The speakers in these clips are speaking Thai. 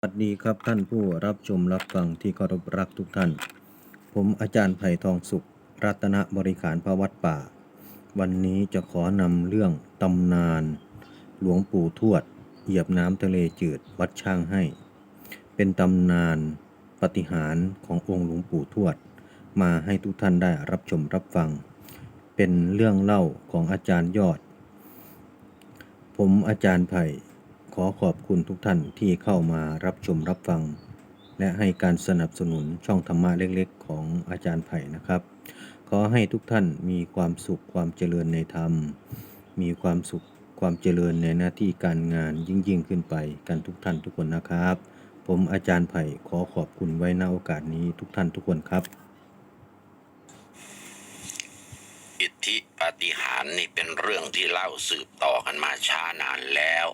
สวัสดีครับท่านผู้รับชมรับฟังที่เคารพรักทุกท่าน ผมอาจารย์ไผ่ทองสุข รัตนบริขารพระวัดป่า วันนี้จะขอนำเรื่องตำนาน หลวงปู่ทวด เหยียบน้ำทะเลจืดวัดช่างให้ เป็นตำนานปฏิหารขององค์หลวงปู่ทวด มาให้ทุกท่านได้รับชมรับฟัง เป็นเรื่องเล่าของอาจารย์ยอด ผมอาจารย์ไผ่ อขอบคุณทุกท่านที่เข้ามารับชมรับฟัง และให้การสนับสนุนช่องธรรมะเล็กๆ ของอาจารย์ไผ่นะครับ ขอให้ทุกท่านมีความสุขความเจริญในธรรม มีความสุขความเจริญในหน้าที่การงานยิ่งยิ่งขึ้นไปกันทุกท่านทุกคนนะครับ ผมอาจารย์ไผ่ขอขอบคุณไว้ณโอกาสนี้ทุกท่านทุกคนครับ อิทธิปาฏิหาริย์นี่เป็นเรื่องที่เล่าสืบต่อกันมาช้านานแล้ว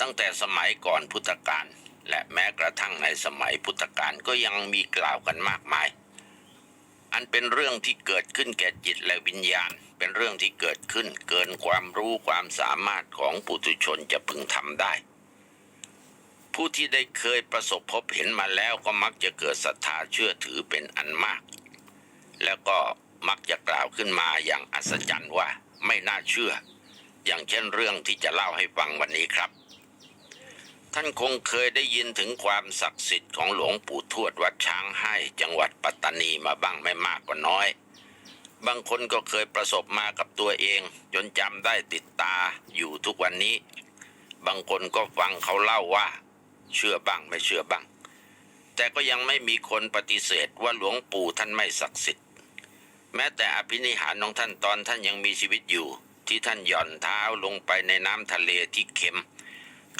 ตั้งแต่สมัยก่อนพุทธกาลและแม้กระทั่งในสมัยพุทธกาลก็ยังมีกล่าวกันมากมาย อันเป็นเรื่องที่เกิดขึ้นแก่จิตและวิญญาณ เป็นเรื่องที่เกิดขึ้นเกินความรู้ความสามารถของปุถุชนจะพึงทำได้ ผู้ที่ได้เคยประสบพบเห็นมาแล้วก็มักจะเกิดศรัทธาเชื่อถือเป็นอันมาก แล้วก็มักจะกล่าวขึ้นมาอย่างอัศจรรย์ว่าไม่น่าเชื่อ อย่างเช่นเรื่องที่จะเล่าให้ฟังวันนี้ครับ ท่านคงเคยได้ยินถึงความศักดิ์สิทธิ์ของหลวงปู่ทวดวัดช้างให้จังหวัดปัตตานีมาบ้างไม่มากก็น้อย บางคนก็เคยประสบมากับตัวเอง จนจำได้ติดตาอยู่ทุกวันนี้ บางคนก็ฟังเขาเล่าว่า เชื่อบ้างไม่เชื่อบ้าง แต่ก็ยังไม่มีคนปฏิเสธว่าหลวงปู่ท่านไม่ศักดิ์สิทธิ์ แม้แต่อภินิหารของท่านตอนท่านยังมีชีวิตอยู่ ที่ท่านหย่อนเท้าลงไปในน้ำทะเลที่เค็ม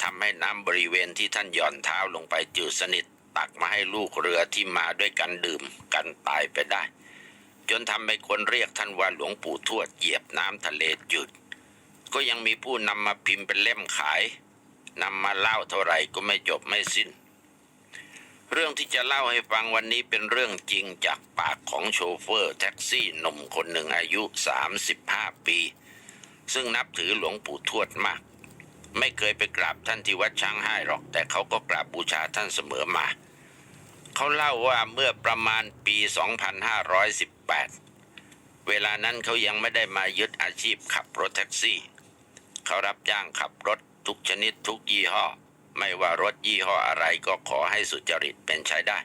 ทำให้น้ำบริเวณที่ท่านหย่อนเท้าลงไปจืดสนิท ตักมาให้ลูกเรือที่มาด้วยกันดื่มกันตายไปได้ จนทำให้คนเรียกท่านว่าหลวงปู่ทวดเหยียบน้ำทะเลจืด ก็ยังมีผู้นำมาพิมพ์เป็นเล่มขายนำมาเล่าเท่าไหร่ก็ไม่จบไม่สิ้น เรื่องที่จะเล่าให้ฟังวันนี้เป็นเรื่องจริงจากปากของโชเฟอร์แท็กซี่หนุ่มคนหนึ่งอายุ 35 ปี ซึ่งนับถือหลวงปู่ทวดมาก ไม่เคยไปกราบท่านที่วัดช้างให้หรอก แต่เขาก็กราบบูชาท่านเสมอมา เขาเล่าว่าเมื่อประมาณปี 2518 เวลานั้นเขายังไม่ได้มายึดอาชีพขับรถแท็กซี่ เขารับจ้างขับรถทุกชนิดทุกยี่ห้อ ไม่ว่ารถยี่ห้ออะไรก็ขอให้สุจริตเป็นใช้ได้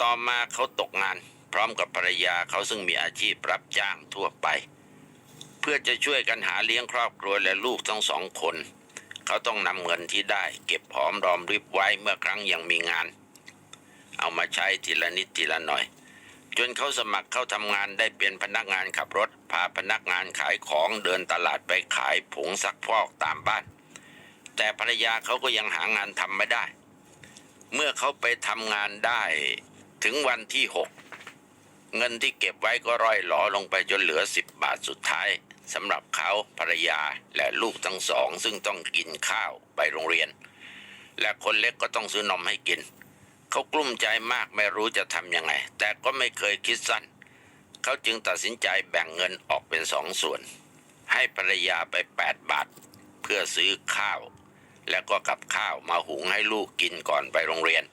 ต่อมาเขาตกงานพร้อมกับภรรยาเขาซึ่งมีอาชีพรับจ้างทั่วไป เพื่อจะช่วยกันหาเลี้ยงครอบครัวและลูกทั้งสองคน เขาต้องนำเงินที่ได้ เก็บหอมรอมริบไว้เมื่อครั้งยังมีงาน เอามาใช้ทีละนิดทีละหน่อย จนเขาสมัครเข้าทำงานได้เป็นพนักงานขับรถ พาพนักงานขายของเดินตลาดไปขายผงซักฟอกตามบ้าน แต่ภรรยาเขาก็ยังหางานทำไม่ได้ เมื่อเขาไปทำงานได้ถึงวันที่หกเงินที่เก็บไว้ก็ร่อยหลอลงไปจนเหลือสิบบาทสุดท้าย สำหรับเขาภรรยาและลูกทั้งสอง ซึ่งต้องกินข้าวไปโรงเรียน และคนเล็กก็ต้องซื้อนมให้กิน เขากลุ้มใจมากไม่รู้จะทำยังไง แต่ก็ไม่เคยคิดสั้น เขาจึงตัดสินใจแบ่งเงินออกเป็นสองส่วน ให้ภรรยาไป 8 บาท เพื่อซื้อข้าว แล้วก็กับข้าวมาหุงให้ลูกกินก่อนไปโรงเรียน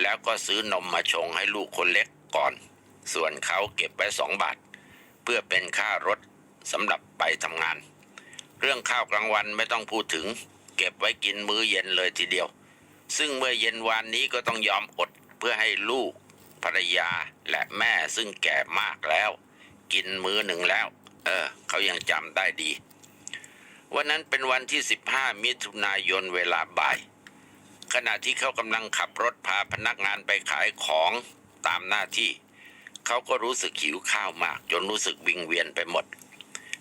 แล้วก็ซื้อนมมาชงให้ลูกคนเล็กก่อน ส่วนเขาเก็บไว้สองบาท เพื่อเป็นค่ารถ สำหรับไปทำงาน เรื่องข้าวกลางวันไม่ต้องพูดถึง เก็บไว้กินมื้อเย็นเลยทีเดียว ซึ่งเมื่อเย็นวานนี้ก็ต้องยอมอดเพื่อให้ลูก ภรรยาและแม่ซึ่งแก่มากแล้ว กินมื้อหนึ่งแล้ว เออ เขายังจำได้ดี วันนั้นเป็นวันที่ 15 มิถุนายนเวลาบ่าย ขณะที่เขากำลังขับรถพาพนักงานไปขายของตามหน้าที่ เขาก็รู้สึกหิวข้าวมาก จนรู้สึกวิงเวียนไปหมด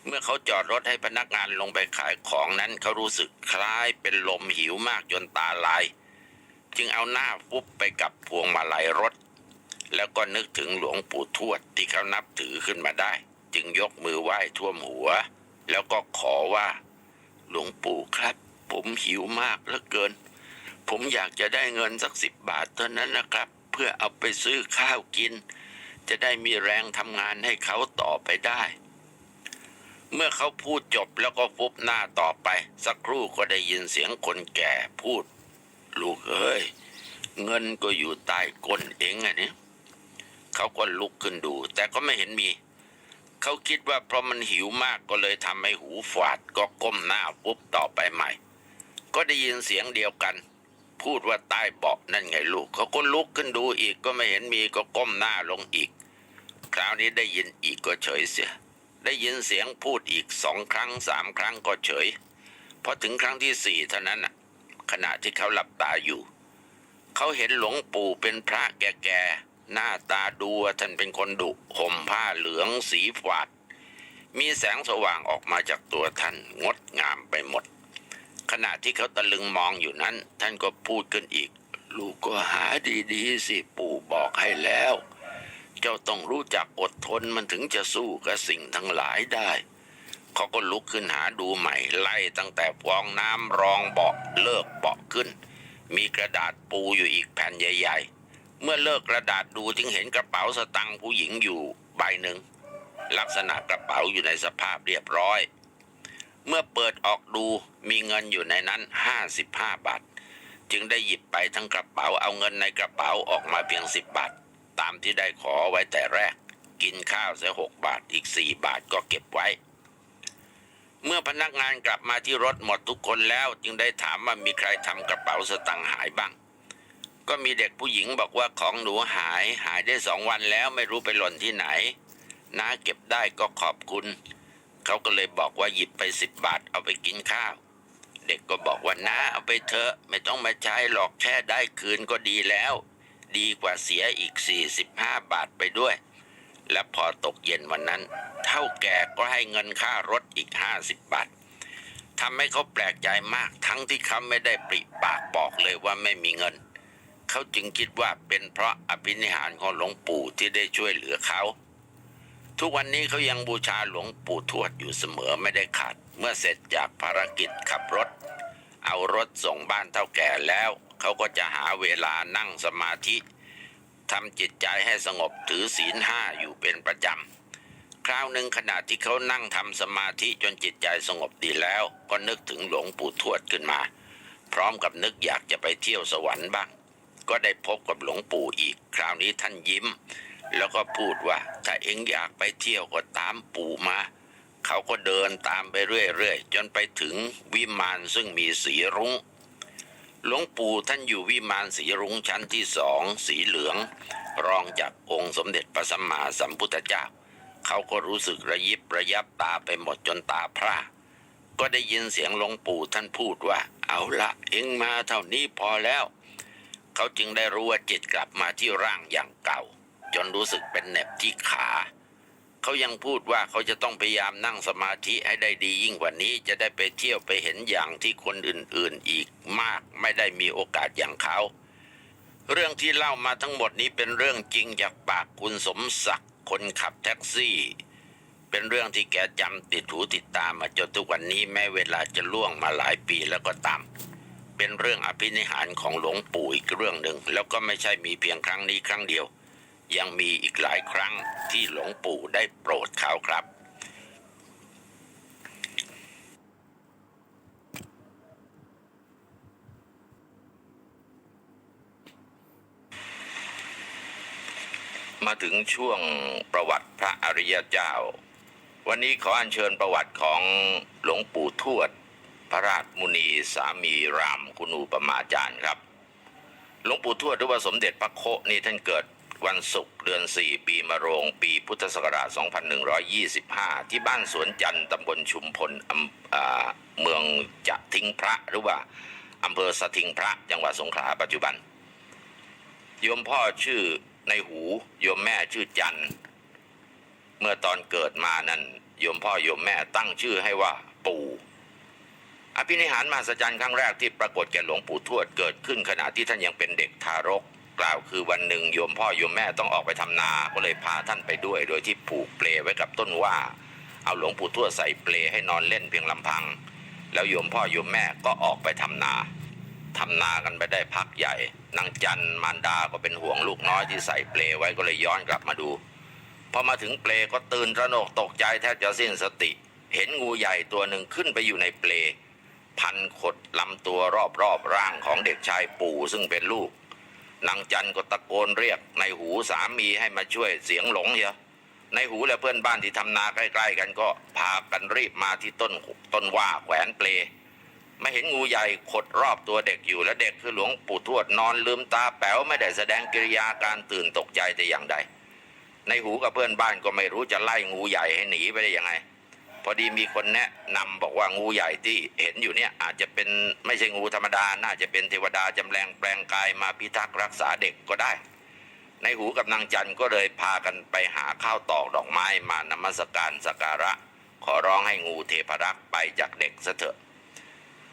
เมื่อเขาจอดรถให้พนักงานลงไปขายของนั้นเขารู้สึกคล้ายเป็นลมหิวมากจนตาลาย จึงเอาหน้าฟุบไปกับพวงมาลัยรถ แล้วก็นึกถึงหลวงปู่ทวดที่เขานับถือขึ้นมาได้ จึงยกมือไหว้ท่วมหัว แล้วก็ขอว่า หลวงปู่ครับ ผมหิวมากเหลือเกิน ผมอยากจะได้เงินสักสิบบาทเท่านั้นนะครับ เพื่อเอาไปซื้อข้าวกิน จะได้มีแรงทำงานให้เขาต่อไปได้ เมื่อเขาพูดจบแล้วก็ฟุบหน้าต่อไป สักครู่ก็ได้ยินเสียงคนแก่พูด ลูกเอ้ย เงินก็อยู่ใต้ก้นเองอะเนี่ยเขาก็ลุกขึ้นดู แต่ก็ไม่เห็นมี เขาคิดว่าเพราะมันหิวมากก็เลยทำให้หูฝาดก็ก้มหน้าปุ๊บต่อไปใหม่ ก็ได้ยินเสียงเดียวกัน พูดว่าใต้เบาะนั่นไงลูก เขาก็ลุกขึ้นดูอีกก็ไม่เห็นมีก็ก้มหน้าลงอีก คราวนี้ได้ยินอีกก็เฉยเสีย ได้ยินเสียงพูดอีกสองครั้งสามครั้งก็เฉยพอถึงครั้งที่สี่เท่านั้นน่ะขณะที่เขาหลับตาอยู่ เขาเห็นหลวงปู่เป็นพระแก่ๆหน้าตาดูว่าท่านเป็นคนดุห่มผ้าเหลืองสีฝาด มีแสงสว่างออกมาจากตัวท่านงดงามไปหมด ขณะที่เขาตะลึงมองอยู่นั้น ท่านก็พูดขึ้นอีก ลูกก็หาดีๆสิปู่บอกให้แล้ว เจ้าต้องรู้จักอดทนมันถึงจะสู้กับสิ่งทั้งหลายได้ เขาก็ลุกขึ้นหาดูใหม่ ไล่ตั้งแต่ฟองน้ำรองเบาะเลิกเบาะขึ้น มีกระดาษปูอยู่อีกแผ่นใหญ่ ๆ เมื่อเลิกกระดาษดูจึงเห็นกระเป๋าสตังค์ผู้หญิงอยู่ใบหนึ่ง ลักษณะกระเป๋าอยู่ในสภาพเรียบร้อย เมื่อเปิดออกดูมีเงินอยู่ในนั้นห้าสิบห้าบาท จึงได้หยิบไปทั้งกระเป๋าเอาเงินในกระเป๋าออกมาเพียงสิบบาท ตามที่ได้ขอไว้แต่แรก กินข้าวเสียหกบาทอีกสี่บาทก็เก็บไว้ เมื่อพนักงานกลับมาที่รถหมดทุกคนแล้ว จึงได้ถามว่ามีใครทำกระเป๋าสตังค์หายบ้าง ก็มีเด็กผู้หญิงบอกว่าของหนูหายหายได้สองวันแล้วไม่รู้ไปหล่นที่ไหนน้าเก็บได้ก็ขอบคุณ เขาก็เลยบอกว่าหยิบไปสิบบาทเอาไปกินข้าว เด็กก็บอกว่าน้าเอาไปเถอะไม่ต้องมาใช้หรอกแค่ได้คืนก็ดีแล้ว ดีกว่าเสียอีกสี่สิบาทไปด้วย และพอตกเย็นวันนั้น เท่าแก่ก็ให้เงินค่ารถอีกห้าสิบบาททำให้เขาแปลกใจมากทั้งที่เขาไม่ได้ปริปากบอกเลยว่าไม่มีเงิน เขาจึงคิดว่าเป็นเพราะอภินิหารของหลวงปู่ที่ได้ช่วยเหลือเขา ทุกวันนี้เขายังบูชาหลวงปู่ทวดอยู่เสมอไม่ได้ขาด เมื่อเสร็จจากภารกิจขับรถ เอารถส่งบ้านเท่าแก่แล้ว เขาก็จะหาเวลานั่งสมาธิทำจิตใจให้สงบถือศีลห้าอยู่เป็นประจำ คราวหนึ่งขณะที่เขานั่งทำสมาธิจนจิตใจสงบดีแล้ว ก็นึกถึงหลวงปู่ทวดขึ้นมา พร้อมกับนึกอยากจะไปเที่ยวสวรรค์บ้าง ก็ได้พบกับหลวงปู่อีก คราวนี้ท่านยิ้ม แล้วก็พูดว่าถ้าเอ็งอยากไปเที่ยวก็ตามปู่มา เขาก็เดินตามไปเรื่อยๆจนไปถึงวิมานซึ่งมีสีรุง้ง หลวงปู่ท่านอยู่วิมานสีรุ้งชั้นที่สองสีเหลือง รองจากองค์สมเด็จพระสัมมาสัมพุทธเจ้า เขาก็รู้สึกระยิบระยับตาไปหมดจนตาพร่าก็ได้ยินเสียงหลวงปู่ท่านพูดว่า เอาละเอ็งมาเท่านี้พอแล้ว เขาจึงได้รู้ว่าจิตกลับมาที่ร่างอย่างเก่า จนรู้สึกเป็นเหน็บที่ขา เขายังพูดว่าเขาจะต้องพยายามนั่งสมาธิให้ได้ดียิ่งกว่านี้ จะได้ไปเที่ยวไปเห็นอย่างที่คนอื่นๆอีกมากไม่ได้มีโอกาสอย่างเขา เรื่องที่เล่ามาทั้งหมดนี้เป็นเรื่องจริงจากปากคุณสมศักดิ์คนขับแท็กซี่ เป็นเรื่องที่แกจำติดหูติดตามมาจนทุกวันนี้แม้เวลาจะล่วงมาหลายปีแล้วก็ตามเป็นเรื่องอภินิหารของหลวงปู่อีกเรื่องหนึ่งแล้วก็ไม่ใช่มีเพียงครั้งนี้ครั้งเดียว ยังมีอีกหลายครั้งที่หลวงปู่ได้โปรดเขาครับ มาถึงช่วงประวัติพระอริยเจ้า วันนี้ขออัญเชิญประวัติของหลวงปู่ทวด พระราชมุนีสามีรามคุณูปมาจารย์ครับหลวงปู่ทวดหรือว่าสมเด็จพระโคนี่ท่านเกิด วันศุกร์เดือน 4 ปีมะโรง ปีพุทธศักราช 2125 ที่บ้านสวนจันทร์ตำบลชุมพลอำอ่าเมืองจะทิ้งพระหรือว่าอำเภอสะทิงพระจังหวัดสงขลาปัจจุบัน โยมพ่อชื่อในหู โยมแม่ชื่อจันทร์เมื่อตอนเกิดมานั้นโยมพ่อโยมแม่ตั้งชื่อให้ว่าปู่อภินิหารมหัศจรรย์ครั้งแรกที่ปรากฏแก่หลวงปู่ทวดเกิดขึ้นขณะที่ท่านยังเป็นเด็กทารก กล่าวคือวันหนึ่งโยมพ่อโยมแม่ต้องออกไปทำนาก็เลยพาท่านไปด้วย โดยที่ผูกเปลไว้กับต้นว่า เอาหลวงปู่ทวดใส่เปลให้นอนเล่นเพียงลำพัง แล้วโยมพ่อโยมแม่ก็ออกไปทำนาทำนากันไปได้พักใหญ่นางจันมารดาก็เป็นห่วงลูกน้อยที่ใส่เปลไว้ก็เลยย้อนกลับมาดูพอมาถึงเปลก็ตื่นระหนกตกใจแทบจะสิ้นสติ เห็นงูใหญ่ตัวหนึ่งขึ้นไปอยู่ในเปลพันขดลำตัวรอบๆร่างของเด็กชายปู่ซึ่งเป็นลูก นางจันก็ตะโกนเรียกในหูสามีให้มาช่วยเสียงหลงเชียในหูและเพื่อนบ้านที่ทำนาใกล้ๆกันก็พากันรีบมาที่ต้นต้นว่าแขวนเปลไม่เห็นงูใหญ่ขดรอบตัวเด็กอยู่และเด็กคือหลวงปู่ทวดนอนลืมตาแป๋วไม่ได้แสดงกิริยาการตื่นตกใจแต่อย่างใด ในหูกับเพื่อนบ้านก็ไม่รู้จะไล่งูใหญ่ให้หนีไปได้ยังไง พอดีมีคนแนะนำบอกว่างูใหญ่ที่เห็นอยู่เนี่ยอาจจะเป็นไม่ใช่งูธรรมดา น่าจะเป็นเทวดาจำแรงแปลงกายมาพิทักษ์รักษาเด็กก็ได้ ในหูกับนางจันก็เลยพากันไปหาข้าวตอกดอกไม้มานมัสการสักการะ ขอร้องให้งูเทพรักษ์ไปจากเด็กซะเถอะ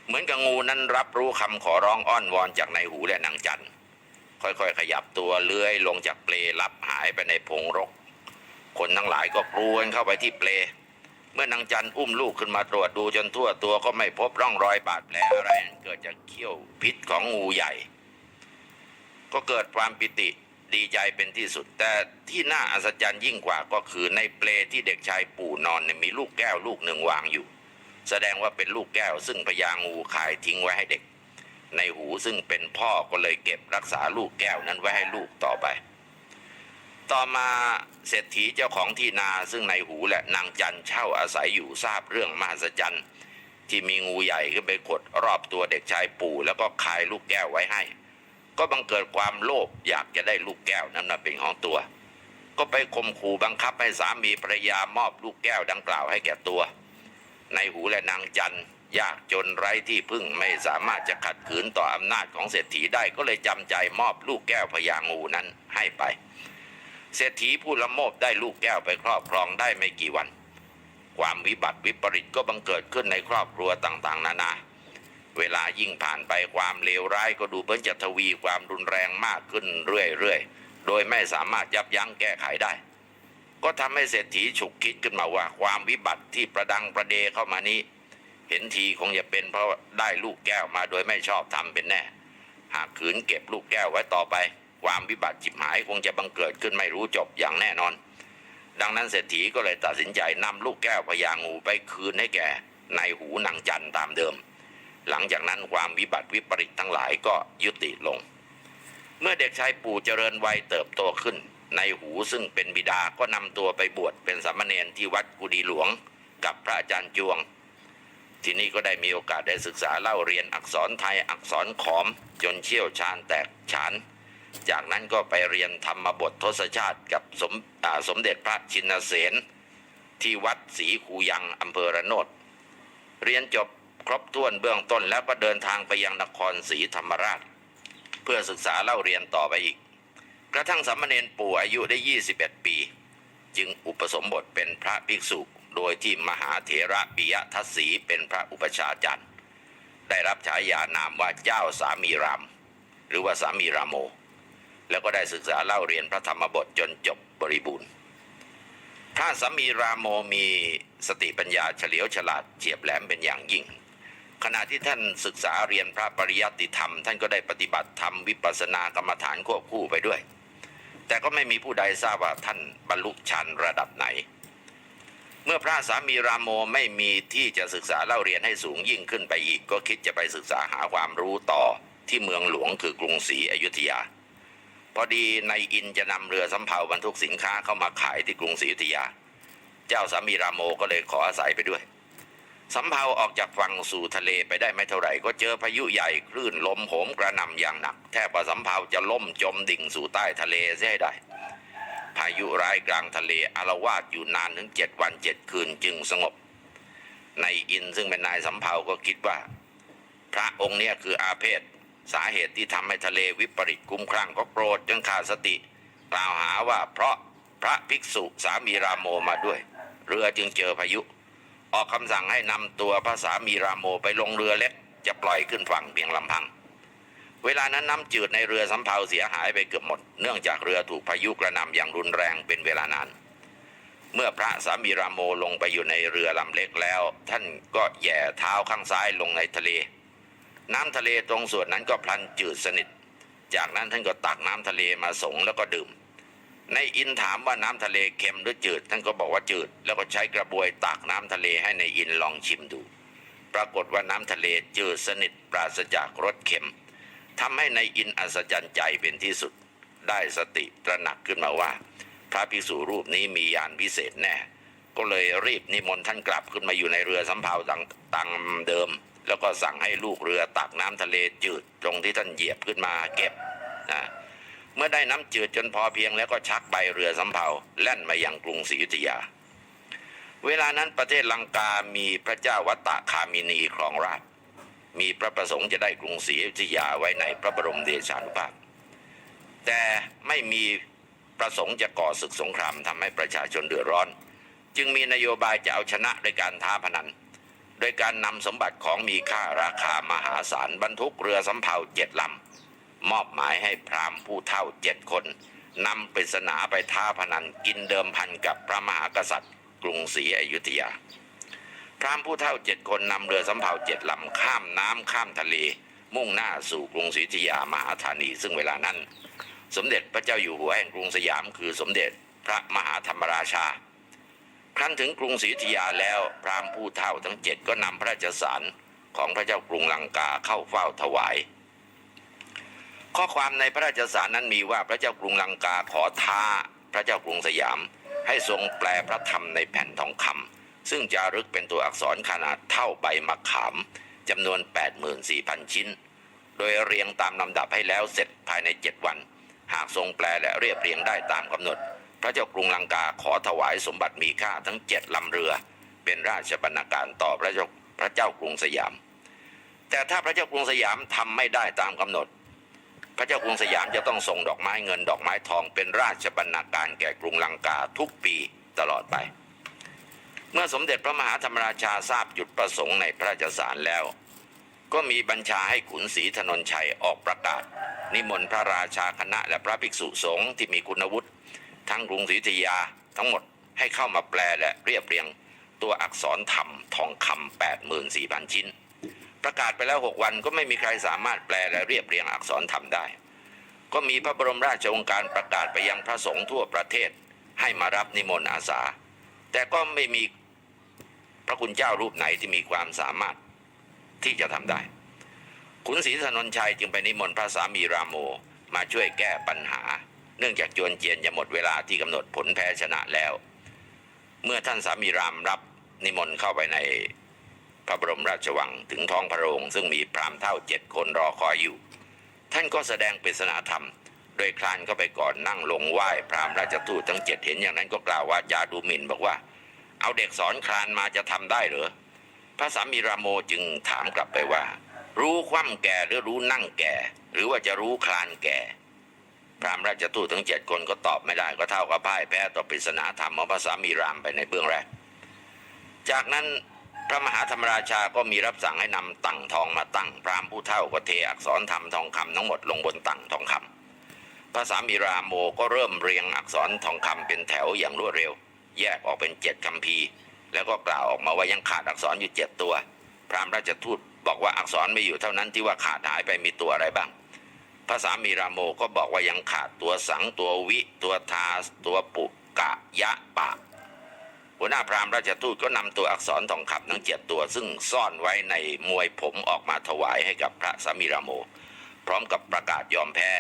เหมือนกับงูนั้นรับรู้คำขอร้องอ้อนวอนจากในหูและนางจันค่อยๆ ขยับตัวเลื้อยลงจากเปลลับหายไปในพงรก คนทั้งหลายก็กรูกันเข้าไปที่เปล เมื่อนางจันอุ้มลูกขึ้นมาตรวจดูจนทั่วตัวก็ไม่พบร่องรอยบาดแผลอะไร เกิดจากเขี้ยวพิษของงูใหญ่ ก็เกิดความปิติดีใจเป็นที่สุด แต่ที่น่าอัศจรรย์ยิ่งกว่าก็คือในเปลที่เด็กชายปู่นอนเนี่ยมีลูกแก้วลูกหนึ่งวางอยู่ แสดงว่าเป็นลูกแก้ว ซึ่งพญางูขายทิ้งไว้ให้เด็ก ในหูซึ่งเป็นพ่อก็เลยเก็บรักษาลูกแก้วนั้นไว้ให้ลูกต่อไป ต่อมาเศรษฐีเจ้าของที่นาซึ่งในหูและนางจันเช่าอาศัยอยู่ทราบเรื่องมหัศจรรย์ที่มีงูใหญ่ขึ้นไปกดรอบตัวเด็กชายปู่แล้วก็คายลูกแก้วไว้ให้ ก็บังเกิดความโลภอยากจะได้ลูกแก้วนั้นมาเป็นของตัว ก็ไปข่มขู่บังคับให้สามีภรรยามอบลูกแก้วดังกล่าวให้แก่ตัวในหูและนางจันยากจนไร้ที่พึ่งไม่สามารถจะขัดขืนต่ออำนาจของเศรษฐีได้ก็เลยจำใจมอบลูกแก้วพญางูนั้นให้ไป เศรษฐีผู้ละโมบได้ลูกแก้วไปครอบครองได้ไม่กี่วัน ความวิบัติวิปริตก็บังเกิดขึ้นในครอบครัวต่างๆ นานา เวลายิ่งผ่านไปความเลวร้ายก็ดูเหมือนจะทวีความรุนแรงมากขึ้นเรื่อยๆ โดยไม่สามารถยับยั้งแก้ไขได้ ก็ทำให้เศรษฐีฉุกคิดขึ้นมาว่า ความวิบัติที่ประดังประเดเข้ามานี้ เห็นทีคงจะเป็นเพราะได้ลูกแก้วมาโดยไม่ชอบทำเป็นแน่ หากขืนเก็บลูกแก้วไว้ต่อไป ความวิบัติจิบหายคงจะบังเกิดขึ้นไม่รู้จบอย่างแน่นอน ดังนั้นเศรษฐีก็เลยตัดสินใจนำลูกแก้วพญางูไปคืนให้แก่ในหูนางจันตามเดิม หลังจากนั้นความวิบัติวิปริตทั้งหลายก็ยุติลง เมื่อเด็กชายปู่เจริญวัยเติบโตขึ้น ในหูซึ่งเป็นบิดาก็นำตัวไปบวชเป็นสามเณรที่วัดกุดีหลวง กับพระอาจารย์จวง ที่นี่ก็ได้มีโอกาสได้ศึกษาเล่าเรียนอักษรไทยอักษรขอมจนเชี่ยวชาญแตกฉาน จากนั้นก็ไปเรียนธรรมบททศชาติกับสมสมเด็จพระชินเสนที่วัดศรีคูยังอำเภอระโนดเรียนจบครบถ้วนเบื้องต้นแล้วก็เดินทางไปยังนครศรีธรรมราช เพื่อศึกษาเล่าเรียนต่อไปอีก กระทั่งสามเณรปู่อายุได้ 21 ปี จึงอุปสมบทเป็นพระภิกษุโดยที่มหาเถระปิยทัศสีเป็นพระอุปชาจารย์ ได้รับฉายานามว่าเจ้าสามีราม หรือว่าสามีรามโม แล้วก็ได้ศึกษาเล่าเรียนพระธรรมบทจนจบบริบูรณ์พระสามีรามโมมีสติปัญญาเฉลียวฉลาดเฉียบแหลมเป็นอย่างยิ่ง ขณะที่ท่านศึกษาเรียนพระปริยัติธรรม ท่านก็ได้ปฏิบัติธรรมวิปัสสนากรรมฐานควบคู่ไปด้วย แต่ก็ไม่มีผู้ใดทราบว่าท่านบรรลุชั้นระดับไหน เมื่อพระสามีรามโมไม่มีที่จะศึกษาเล่าเรียนให้สูงยิ่งขึ้นไปอีก ก็คิดจะไปศึกษาหาความรู้ต่อที่เมืองหลวงคือกรุงศรีอยุธยา พอดีนายอินจะนำเรือสำเภาบรรทุกสินค้าเข้ามาขายที่กรุงศรีอยุธยา เจ้าสามีรามโมก็เลยขออาศัยไปด้วยสำเภาออกจากฝั่งสู่ทะเลไปได้ไม่เท่าไหร่ ก็เจอพายุใหญ่คลื่นลมโหมกระหน่ำอย่างหนัก แทบว่าสำเภาจะล่มจมดิ่งสู่ใต้ทะเลเสียได้ พายุร้ายกลางทะเลอารวาสอยู่นานถึงเจ็ดวันเจ็ดคืนจึงสงบในอินซึ่งเป็นนายสำเภาก็คิดว่า พระองค์เนี่ยคืออาเพศ สาเหตุที่ทำให้ทะเลวิปริตกุ้มครั่งก็โกรธจนขาดสติ กล่าวหาว่าเพราะพระภิกษุสามีรามโมมาด้วย เรือจึงเจอพายุ ออกคำสั่งให้นำตัวพระสามีรามโมไปลงเรือเล็กจะปล่อยขึ้นฝั่งเพียงลำพัง เวลานั้นน้ำจืดในเรือสำเภาเสียหายไปเกือบหมด เนื่องจากเรือถูกพายุกระหน่ำอย่างรุนแรงเป็นเวลานานเมื่อพระสามีรามโมลงไปอยู่ในเรือลำเล็กแล้ว ท่านก็แย่เท้าข้างซ้ายลงในทะเล น้ำทะเลตรงส่วนนั้นก็พลันจืดสนิท จากนั้นท่านก็ตักน้ำทะเลมาสงแล้วก็ดื่ม ในอินถามว่าน้ำทะเลเค็มหรือจืด ท่านก็บอกว่าจืด แล้วก็ใช้กระบวยตักน้ำทะเลให้ในอินลองชิมดู ปรากฏว่าน้ำทะเลจืดสนิทปราศจากรสเค็มทำให้ในอินอัศจรรย์ใจเป็นที่สุด ได้สติตระหนักขึ้นมาว่า พระภิกษุรูปนี้มียานพิเศษแน่ ก็เลยรีบนิมนต์ท่านกลับขึ้นมาอยู่ในเรือสำเภาตังตังเดิม แล้วก็สั่งให้ลูกเรือตักน้ำทะเลจืดตรงที่ท่านเหยียบขึ้นมาเก็บนะเมื่อได้น้ำจืดจนพอเพียงแล้วก็ชักใบเรือสำเภาแล่นมายังกรุงศรีอยุธยา เวลานั้นประเทศลังกามีพระเจ้าวัตตะคามินีครองราช มีพระประสงค์จะได้กรุงศรีอยุธยาไว้ในพระบรมเดชานุภาพ แต่ไม่มีประสงค์จะก่อศึกสงครามทำให้ประชาชนเดือดร้อน จึงมีนโยบายจะเอาชนะโดยการท้าพนัน โดยการนำสมบัติของมีค่าราคามหาศาลบรรทุกเรือสำเภาเจ็ดลำ มอบหมายให้พราหมณ์ผู้เฒ่าเจ็ดคนนำปริศนาไปท้าพนันกินเดิมพันกับพระมหากษัตริย์ กรุงศรีอยุธยา พราหมณ์ผู้เฒ่าเจ็ดคนนำเรือสำเภาเจ็ดลำข้ามน้ำข้ามทะเล มุ่งหน้าสู่กรุงศรีอยุธยามหาธานี ซึ่งเวลานั้น สมเด็จพระเจ้าอยู่หัวแห่งกรุงสยามคือสมเด็จพระมหาธรรมราชา ครั้นถึงกรุงศรีอยุธยาแล้วพราหมณ์ผู้เฒ่าทั้งเจ็ดก็นำพระราชสารของพระเจ้ากรุงลังกาเข้าเฝ้าถวาย ข้อความในพระราชสารนั้นมีว่าพระเจ้ากรุงลังกาขอท้าพระเจ้ากรุงสยาม ให้ทรงแปลพระธรรมในแผ่นทองคำซึ่งจารึกเป็นตัวอักษรขนาดเท่าใบมะขามจำนวน 84,000 ชิ้น โดยเรียงตามลำดับให้แล้วเสร็จภายใน 7 วัน หากทรงแปลและเรียบเรียงได้ตามกำหนด พระเจ้ากรุงลังกาขอถวายสมบัติมีค่าทั้งเจ็ดลำเรือ เป็นราชบรรณาการต่อพระเจ้าพระเจ้ากรุงสยาม แต่ถ้าพระเจ้ากรุงสยามทำไม่ได้ตามกำหนด พระเจ้ากรุงสยามจะต้องส่งดอกไม้เงินดอกไม้ทองเป็นราชบรรณาการแก่กรุงลังกาทุกปีตลอดไป เมื่อสมเด็จพระมหาธรรมราชาทราบจุดประสงค์ในพระราชสารแล้ว ก็มีบัญชาให้ขุนศรีธนนชัยออกประกาศ นิมนต์พระราชาคณะและพระภิกษุสงฆ์ที่มีคุณวุฒิ ทั้งกรุงศรีอยุธยาทั้งหมดให้เข้ามาแปลและเรียบเรียงตัวอักษรธรรมทองคำ84,000 ชิ้น ประกาศไปแล้ว 6 วันก็ไม่มีใครสามารถแปลและเรียบเรียงอักษรธรรมได้ ก็มีพระบรมราชโองการประกาศไปยังพระสงฆ์ทั่วประเทศให้มารับนิมนต์อาสา แต่ก็ไม่มีพระคุณเจ้ารูปไหนที่มีความสามารถที่จะทำได้ ขุนศรีถนนชัยจึงไปนิมนต์พระสามีรามโมมาช่วยแก้ปัญหา เนื่องจากจวนเจียนจะหมดเวลาที่กำหนดผลแพ้ชนะแล้ว เมื่อท่านสามีรามรับนิมนต์เข้าไปในพระบรมราชวังถึงท้องพระโรงซึ่งมีพรามเท่าเจ็ดคนรอคอยอยู่ ท่านก็แสดงปริศนาธรรม โดยคลานเข้าไปก่อนนั่งลงไหว้พรามราชทูตทั้งเจ็ดเห็นอย่างนั้นก็กล่าวว่าจาดูหมิ่นบอกว่า เอาเด็กสอนคลานมาจะทำได้เหรอพระสามีรามโมจึงถามกลับไปว่า รู้คว่ำแก่หรือรู้นั่งแก่ หรือว่าจะรู้คลานแก่ พรามราชทูตทั้งเจ็ดคนก็ตอบไม่ได้ก็เท่ากับพ่ายแพ้ต่อปริศนาธรรมของพระสามีรามไปในเบื้องแรก จากนั้นพระมหาธรรมราชาก็มีรับสั่งให้นำตั้งทองมาตั้ง พรามผู้เท่าก็เทอักษรธรรมทองคำทั้งหมดลงบนตั้งทองคำพระสามีรามโมก็เริ่มเรียงอักษรทองคำเป็นแถวอย่างรวดเร็ว แยกออกเป็นเจ็ดคำพีร์แล้วก็กล่าวออกมาว่ายังขาดอักษรอยู่เจ็ดตัว พรามราชทูตบอกว่าอักษรไม่อยู่เท่านั้นที่ว่าขาดหายไปมีตัวอะไรบ้าง พระสามีราโมก็บอกว่ายังขาดตัวสังตัววิ ตัวทาตัวปุกะยะปะหัวหน้าพราหมณ์ราชทูตก็นำตัวอักษรทองคำทั้งเจ็ดตัว ซึ่งซ่อนไว้ในมวยผมออกมาถวายให้กับพระสามีราโม พร้อมกับประกาศยอมแพ้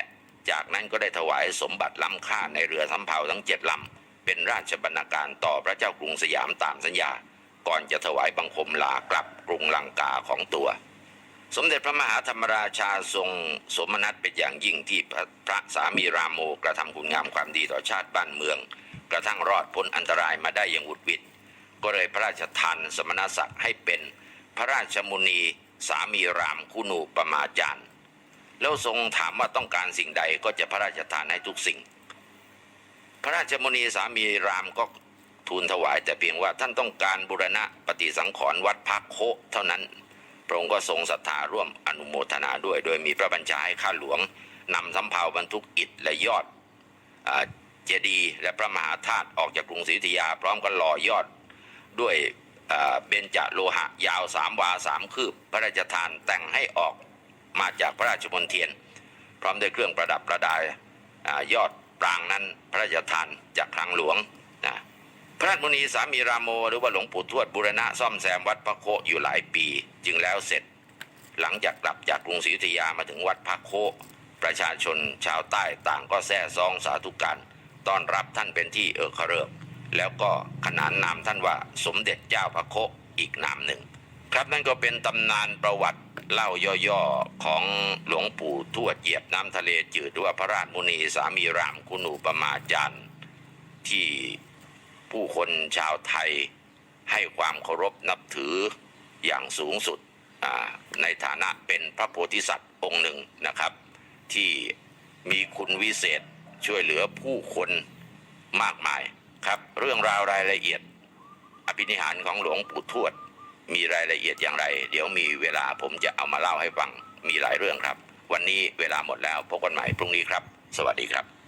จากนั้นก็ได้ถวายสมบัติล้ำค่าในเรือสำเภาทั้งเจ็ดลำเป็นราชบรรณาการต่อพระเจ้ากรุงสยามตามสัญญา ก่อนจะถวายบังคมลากลับกรุงลังกาของตัว สมเด็จพระมหาธรรมราชาทรงสมนัตเป็นอย่างยิ่งที่พระพระสามีรามโมกระทำคุณงามความดีต่อชาติบ้านเมือง กระทั่งรอดพ้นอันตรายมาได้อย่างหวุดหวิดก็เลยพระราชทานสมณศักดิ์ให้เป็นพระราชมุนีสามีรามคุณูปมาจารย์ แล้วทรงถามว่าต้องการสิ่งใดก็จะพระราชทานให้ทุกสิ่ง พระราชมุนีสามีรามก็ทูลถวายแต่เพียงว่าท่านต้องการบุรณะปฏิสังขรณ์วัดพักโคเท่านั้น พระองค์ก็ทรงศรัทธาร่วมอนุโมทนาด้วย โดยมีพระบัญชาให้ข้าหลวงนำสำเภาบรรทุกอิฐและยอดเจดีย์และพระมหาธาตุออกจากกรุงศรีอยุธยา พร้อมกันหล่อยอดด้วยเบญจโลหะยาวสามวาสามคืบ พระราชทานแต่งให้ออกมาจากพระราชมณฑียน พร้อมด้วยเครื่องประดับประดาอยอดปรางนั้นพระราชทานจากคลังหลวง พระราชมุนีสามีรามโมหรือว่าหลวงปู่ทวดบูรณะซ่อมแซมวัดพระโคอยู่หลายปี จึงแล้วเสร็จ หลังจากกลับจากกรุงศรีอยุธยามาถึงวัดพระโค ประชาชนชาวใต้ต่างก็แซ่ซองสาธุการต้อนรับท่านเป็นที่เออคาเริกแล้วก็ขนานนามท่านว่าสมเด็จเจ้าพระโคอีกนามหนึ่ง ครับนั่นก็เป็นตำนานประวัติเล่าย่อๆของหลวงปู่ทวดเหยียบน้ำทะเลจืดหรือว่าพระราชมุนีสามีรามคุณูปมาจารย์ที่ ผู้คนชาวไทยให้ความเคารพนับถืออย่างสูงสุดในฐานะเป็นพระโพธิสัตว์องค์หนึ่งนะครับ ที่มีคุณวิเศษช่วยเหลือผู้คนมากมายครับ เรื่องราวรายละเอียด อภินิหารของหลวงปู่ทวด มีรายละเอียดอย่างไร เดี๋ยวมีเวลาผมจะเอามาเล่าให้ฟังมีหลายเรื่องครับ วันนี้เวลาหมดแล้วพบกันใหม่พรุ่งนี้ครับ สวัสดีครับ